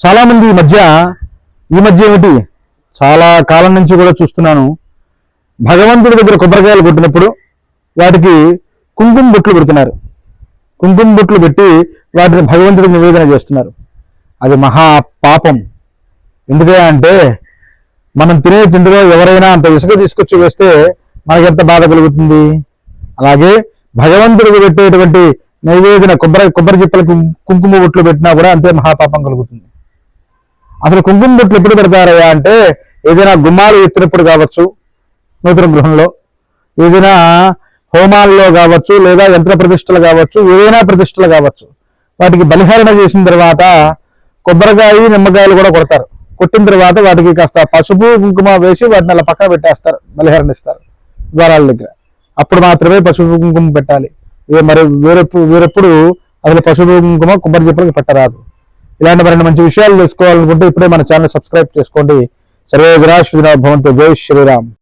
చాలా మంది ఈ మధ్య ఈ మధ్య ఏమిటి? చాలా కాలం నుంచి కూడా చూస్తున్నాను. భగవంతుడి దగ్గర కొబ్బరికాయలు కొట్టినప్పుడు వాటికి కుంకుమ బొట్లు పెడుతున్నారు. కుంకుమ బొట్లు పెట్టి వాటిని భగవంతుడికి నివేదన చేస్తున్నారు. అది మహా పాపం. ఎందుకంటే అంటే మనం తినే తిండిలో ఎవరైనా అంత ఇసుక తీసుకొచ్చి వేస్తే మనకి ఎంత బాధ కలుగుతుంది? అలాగే భగవంతుడికి పెట్టేటువంటి నైవేదన కొబ్బరి కొబ్బరి చిప్పలకు కుంకుమ బొట్లు పెట్టినా కూడా అంతే మహాపాపం కలుగుతుంది. అసలు కుంకుమ బొట్లు ఎప్పుడు పెడతారయ్యా అంటే ఏదైనా గుమ్మాలు ఎత్తినప్పుడు కావచ్చు నూతన గృహంలో ఏదైనా హోమాల్లో కావచ్చు లేదా యంత్ర ప్రతిష్టలు కావచ్చు ఏదైనా ప్రతిష్టలు కావచ్చు వాటికి బలిహరణ చేసిన తర్వాత కొబ్బరికాయ నిమ్మకాయలు కూడా కొడతారు. కొట్టిన తర్వాత వాటికి కాస్త పసుపు కుంకుమ వేసి వాటిని అలా పక్కన పెట్టేస్తారు బలిహరణ ఇస్తారు ద్వారాల దగ్గర. అప్పుడు మాత్రమే పసుపు కుంకుమ పెట్టాలి. ఇక మరి వేరెప్పుడు వేరెప్పుడు అసలు పసుపు కుంకుమ కొబ్బరి చెప్పులకి పెట్టరాదు. ఇలాంటి మరిన్ని మంచి విషయాలు తెలుసుకోవాలనుకుంటే ఇప్పుడే మన ఛానల్ సబ్స్క్రైబ్ చేసుకోండి. సర్వే విరాశ్ భవంతో జై శ్రీరామ్.